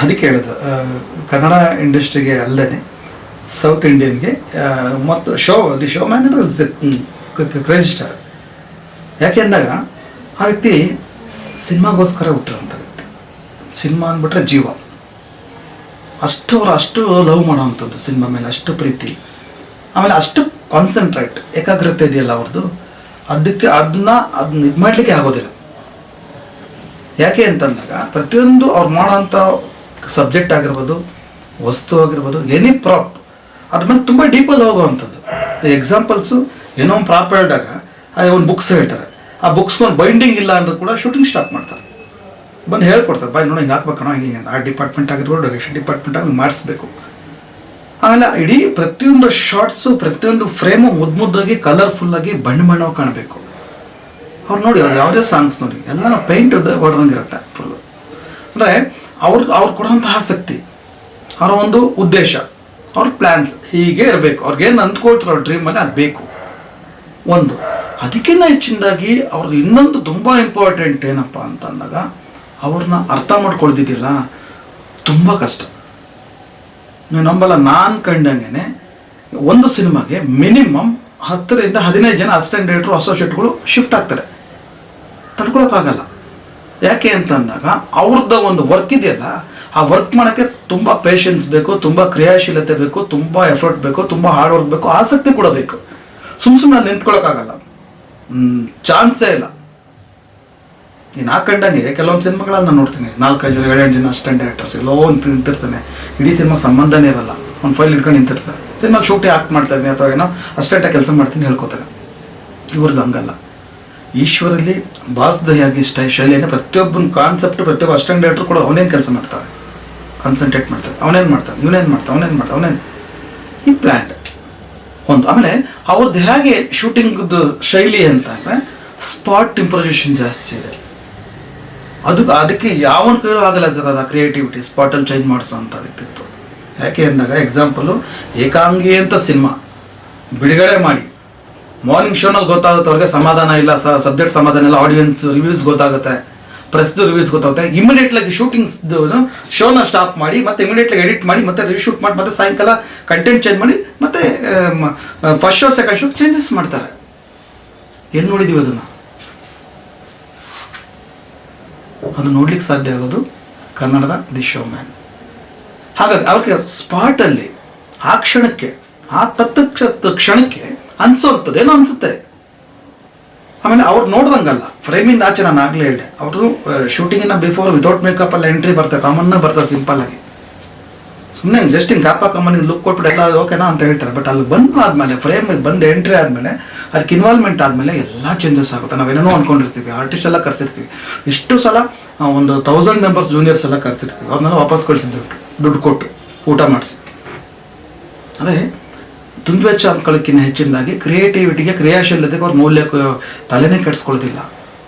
ಅದಕ್ಕೆ ಹೇಳೋದು ಕನ್ನಡ ಇಂಡಸ್ಟ್ರಿಗೆ ಅಲ್ಲದೆ ಸೌತ್ ಇಂಡಿಯನ್ಗೆ ಮತ್ತು show, the show man craze star ಯಾಕೆ ಅಂದಾಗ, ಆ ವ್ಯಕ್ತಿ ಸಿನಿಮಾಗೋಸ್ಕರ ಹುಟ್ಟಿರೋಂಥ ವ್ಯಕ್ತಿ. ಸಿನಿಮಾ ಅಂದ್ಬಿಟ್ರೆ ಜೀವ. ಅಷ್ಟು ಅವರು ಅಷ್ಟು ಲವ್ ಮಾಡೋವಂಥದ್ದು ಸಿನಿಮಾ ಮೇಲೆ, ಅಷ್ಟು ಪ್ರೀತಿ. ಆಮೇಲೆ ಅಷ್ಟು ಕಾನ್ಸಂಟ್ರೇಟ್ ಏಕಾಗ್ರತೆ ಇದೆಯಲ್ಲ ಅವ್ರದ್ದು ಅದಕ್ಕೆ ಅದನ್ನ ಅದನ್ನ ಇದು ಮಾಡಲಿಕ್ಕೆ ಆಗೋದಿಲ್ಲ. ಯಾಕೆ ಅಂತಂದಾಗ, ಪ್ರತಿಯೊಂದು ಅವ್ರು ಮಾಡೋಂಥ ಸಬ್ಜೆಕ್ಟ್ ಆಗಿರ್ಬೋದು, ವಸ್ತು ಆಗಿರ್ಬೋದು ಎನಿ ಪ್ರಾಪ್ ಅದ್ರ ಮೇಲೆ ತುಂಬ ಡೀಪಲ್ಲಿ ಹೋಗುವಂಥದ್ದು. ಎಕ್ಸಾಂಪಲ್ಸು ಏನೋ ಒಂದು ಪ್ರಾಪ್ ಹೇಳಿದಾಗ ಒಂದು ಬುಕ್ಸ್ ಹೇಳ್ತಾರೆ. ಆ ಬುಕ್ಸ್ ಒಂದು ಬೈಂಡಿಂಗ್ ಇಲ್ಲ ಅಂದ್ರೂ ಕೂಡ ಶೂಟಿಂಗ್ ಸ್ಟಾರ್ಟ್ ಮಾಡ್ತಾರೆ. ಬಂದು ಹೇಳ್ಕೊಡ್ತಾರೆ ಬಾಯ್ ನೋಡಿ, ಹಿಂಗೆ ಹಾಕ್ಬೇಕಣ ಹಿಂಗೆ ಆ ಡಿಪಾರ್ಟ್ಮೆಂಟ್ ಆಗಿರ್ಬೋದು ಡೈರೆಕ್ಷನ್ ಡಿಪಾರ್ಟ್ಮೆಂಟ್ ಆಗಿ ಮಾಡಿಸ್ಬೇಕು. ಆಮೇಲೆ ಇಡೀ ಪ್ರತಿಯೊಂದು ಶಾರ್ಟ್ಸು ಪ್ರತಿಯೊಂದು ಫ್ರೇಮು ಮುದ್ದು ಮುದ್ದಾಗಿ ಕಲರ್ಫುಲ್ಲಾಗಿ ಬಣ್ಣ ಬಣ್ಣವಾಗಿ ಕಾಣಬೇಕು. ಅವ್ರು ನೋಡಿ, ಅವ್ರು ಯಾವುದೇ ಸಾಂಗ್ಸ್ ನೋಡಿ ಎಲ್ಲ ಪೇಂಟ್ ಹೊಡೆದಂಗೆ ಇರುತ್ತೆ ಫುಲ್ಲು ಅಂದರೆ ಅವ್ರ ಅವ್ರು ಕೊಡುವಂತಹ ಆಸಕ್ತಿ. ಅವರ ಒಂದು ಉದ್ದೇಶ. ಅವ್ರ ಪ್ಲ್ಯಾನ್ಸ್ ಹೀಗೆ ಇರಬೇಕು. ಅವ್ರಿಗೇನು ಅಂದ್ಕೊಳ್ತಾರೋ ಡ್ರೀಮಲ್ಲಿ ಅದು ಬೇಕು. ಒಂದು. ಅದಕ್ಕಿಂತ ಹೆಚ್ಚಿನದಾಗಿ ಅವ್ರದ್ದು ಇನ್ನೊಂದು ತುಂಬ ಇಂಪಾರ್ಟೆಂಟ್ ಏನಪ್ಪ ಅಂತ ಅಂದಾಗ ಅವ್ರನ್ನ ಅರ್ಥ ಮಾಡ್ಕೊಳ್ತಿದ್ದಿಲ್ಲ ತುಂಬ ಕಷ್ಟ. ನೀವು ನಂಬಲ್ಲ, ನಾನು ಕಂಡಂಗೆ ಒಂದು ಸಿನಿಮಾಗೆ ಮಿನಿಮಮ್ ಹತ್ತರಿಂದ ಹದಿನೈದು ಜನ ಅಸಿಸ್ಟೆಂಟ್ ಡೈರೆಕ್ಟ್ರು, ಅಸೋಸಿಯೇಟ್ಗಳು ಶಿಫ್ಟ್ ಆಗ್ತಾರೆ. ತಡ್ಕೊಳಕ್ಕಾಗಲ್ಲ. ಯಾಕೆ ಅಂತಂದಾಗ ಅವ್ರದ್ದು ಒಂದು ವರ್ಕ್ ಇದೆಯಲ್ಲ, ಆ ವರ್ಕ್ ಮಾಡೋಕ್ಕೆ ತುಂಬ ಪೇಷನ್ಸ್ ಬೇಕು, ತುಂಬ ಕ್ರಿಯಾಶೀಲತೆ ಬೇಕು, ತುಂಬ ಎಫರ್ಟ್ ಬೇಕು, ತುಂಬ ಹಾರ್ಡ್ ವರ್ಕ್ ಬೇಕು, ಆಸಕ್ತಿ ಕೂಡ ಬೇಕು. ಸುಮ್ಮ ಸುಮ್ಮನೆ ಅಲ್ಲಿ ನಿಂತ್ಕೊಳ್ಳೋಕ್ಕಾಗಲ್ಲ ಚಾನ್ಸೇ ಇಲ್ಲ. ನೀನು ಹಾಕೊಂಡಂಗೆ ಕೆಲವೊಂದು ಸಿನಿಮಾಗಳನ್ನ ನಾನು ನೋಡ್ತೀನಿ. ನಾಲ್ಕೈದು ಜನ ಏಳೆಂಟು ಜನ ಅಸಿಸ್ಟೆಂಟ್ ಡೈರೆಕ್ಟರ್ಸ್ ಎಲ್ಲೋ ಒಂದು ನಿಂತಿರ್ತಾನೆ. ಇಡೀ ಸಿನಿಮಾಗೆ ಸಂಬಂಧನೇ ಇರಲ್ಲ. ಒಂದು ಫೈಲ್ ಇಟ್ಕೊಂಡು ನಿಂತಿರ್ತಾರೆ. ಸಿನಿಮಾಗೆ ಶೂಟಿಂಗ್ ಆಕ್ಟ್ ಮಾಡ್ತಾ ಇದ್ದೀನಿ ಅಥವಾ ಏನೋ ಅಸಿಸ್ಟೆಂಟಾಗಿ ಕೆಲಸ ಮಾಡ್ತೀನಿ ಹೇಳ್ಕೊತಾರೆ. ಇವ್ರದ್ದು ಹಂಗಲ್ಲ. ಈಶ್ವರಲ್ಲಿ ಬಾಸ್ದಯಾಗಿ ಸ್ಟೈ ಶೈಲಿಯನ್ನು ಪ್ರತಿಯೊಬ್ಬನ ಕಾನ್ಸೆಪ್ಟ್ ಪ್ರತಿಯೊಬ್ಬ ಅಸಿಸ್ಟೆಂಟ್ ಡೈರೆಕ್ಟರ್ ಕೂಡ ಅವನೇನು ಕೆಲಸ ಮಾಡ್ತಾರೆ ಕಾನ್ಸಂಟ್ರೇಟ್ ಮಾಡ್ತಾರೆ ಅವನೇನು ಮಾಡ್ತಾನೆ? ಇವನೇನು ಮಾಡ್ತಾನೆ? ಅವನೇನು ಮಾಡ್ತಾನೆ? ಅವನೇನು ಈ ಪ್ಲ್ಯಾಂಡ್ ಒಂದು, ಆಮೇಲೆ ಅವ್ರದ್ದು ಹೇಗೆ ಶೂಟಿಂಗ್ದು ಶೈಲಿ ಅಂತ ಅಂದರೆ ಸ್ಪಾಟ್ ಇಂಪ್ರೊಸೇಷನ್ ಜಾಸ್ತಿ ಇದೆ. ಅದು ಅದಕ್ಕೆ ಯಾವನ ಕೈಲೂ ಆಗಲ್ಲ ಸರ್ ಅದು ಕ್ರಿಯೇಟಿವಿಟಿ ಸ್ಪಾಟಲ್ಲಿ ಚೇಂಜ್ ಮಾಡಿಸೋವಂಥ ವ್ಯಕ್ತಿತ್ವ. ಯಾಕೆ ಅಂದಾಗ ಎಕ್ಸಾಂಪಲು ಏಕಾಂಗಿ ಅಂತ ಸಿನಿಮಾ ಬಿಡುಗಡೆ ಮಾಡಿ. ಮಾರ್ನಿಂಗ್ ಶೋನಲ್ಲಿ ಗೊತ್ತಾಗುತ್ತೆ, ಅವ್ರಿಗೆ ಸಮಾಧಾನ ಇಲ್ಲ ಸಬ್ಜೆಕ್ಟ್ ಸಮಾಧಾನ ಇಲ್ಲ ಆಡಿಯನ್ಸ್ ರಿವ್ಯೂಸ್ ಗೊತ್ತಾಗುತ್ತೆ ಪ್ರೆಸ್ ರಿವ್ಯೂಸ್ ಗೊತ್ತಾಗುತ್ತೆ. ಇಮಿಡಿಯೇಟ್ಲಾಗಿ ಶೂಟಿಂಗ್ಸ್ ಶೋನ ಸ್ಟಾಪ್ ಮಾಡಿ, ಮತ್ತೆ ಇಮಿಡಿಯೇಟ್ಲಾಗಿ ಎಡಿಟ್ ಮಾಡಿ, ಮತ್ತೆ ರೀಶೂಟ್ ಮಾಡಿ, ಮತ್ತೆ ಸಾಯಂಕಾಲ ಕಂಟೆಂಟ್ ಚೇಂಜ್ ಮಾಡಿ, ಮತ್ತೆ first show second show changes ಮಾಡ್ತಾರೆ. ಎಲ್ಲಿ ನೋಡಿದೀವಿ ಅದನ್ನು? ಅದು ನೋಡ್ಲಿಕ್ಕೆ ಸಾಧ್ಯ ಆಗೋದು ಕನ್ನಡದ ದಿ ಶೋ ಮ್ಯಾನ್ ಹಾಗಾಗಿ ಅವ್ರಿಗೆ ಸ್ಪಾಟಲ್ಲಿ ಆ ಕ್ಷಣಕ್ಕೆ, ಆ ತತ್ ಕ್ಷಣಕ್ಕೆ ಅನ್ಸೋಗ್ತದೆ, ಏನೋ ಅನ್ಸುತ್ತೆ. ಆಮೇಲೆ ಅವ್ರು ನೋಡ್ದಂಗಲ್ಲ. ಫ್ರೇಮಿಂದ ಆಚೆ ನಾನು ಆಗಲೇ ಹೇಳಿದೆ. ಅವರು ಶೂಟಿಂಗಿನ ಬಿಫೋರ್ ವಿತೌಟ್ ಮೇಕಪ್ ಅಲ್ಲಿ ಎಂಟ್ರಿ ಬರ್ತಾರೆ ಕಾಮನ್ನ ಬರ್ತಾರೆ ಸಿಂಪಲ್ ಆಗಿ. ಸುಮ್ಮನೆ ಜಸ್ಟ್ ಹಿಂಗೆ ಕಾಪಾ ಕಮ್ಮನಿಗೆ ಲುಕ್ ಕೊಟ್ಬಿಟ್ಟು ಎಲ್ಲ ಓಕೆನಾ ಅಂತ ಹೇಳ್ತಾರೆ. ಬಟ್ ಅಲ್ಲಿ ಬಂದು ಆದಮೇಲೆ ಫ್ರೇಮಿಗೆ ಬಂದು ಎಂಟ್ರಿ ಆದಮೇಲೆ ಅದಕ್ಕೆ ಇನ್ವಾಲ್ವ್ಮೆಂಟ್ ಆದಮೇಲೆ ಎಲ್ಲ ಚೇಂಜಸ್ ಆಗುತ್ತೆ. ನಾವು ನಾವೇನೇನೋ ಅನ್ಕೊಂಡಿರ್ತೀವಿ ಆರ್ಟಿಸ್ಟ್ ಎಲ್ಲ ಕರ್ಸಿರ್ತೀವಿ. ಇಷ್ಟು ಸಲ ಒಂದು ತೌಸಂಡ್ ಮೆಂಬರ್ಸ್ ಜೂನಿಯರ್ಸ್ ಎಲ್ಲ ಕರ್ಸಿರ್ತೀವಿ. ಅವ್ರನ್ನೆಲ್ಲ ವಾಪಸ್ ಕಳಿಸಿದ್ವಿ ದುಡ್ಡು ಕೊಟ್ಟು, ಊಟ ಮಾಡಿಸಿ. ಅದೇ ದುಂದುವೆಚ್ಚ ಅಂದ್ಕೊಳ್ಳೋಕ್ಕಿಂತ ಹೆಚ್ಚಿನದಾಗಿ ಕ್ರಿಯೇಟಿವಿಟಿಗೆ ಕ್ರಿಯಾಶೀಲತೆಗೆ ಅವ್ರ ಮೌಲ್ಯ ತಲೆನೇ ಕೆಡಿಸ್ಕೊಳ್ತಿಲ್ಲ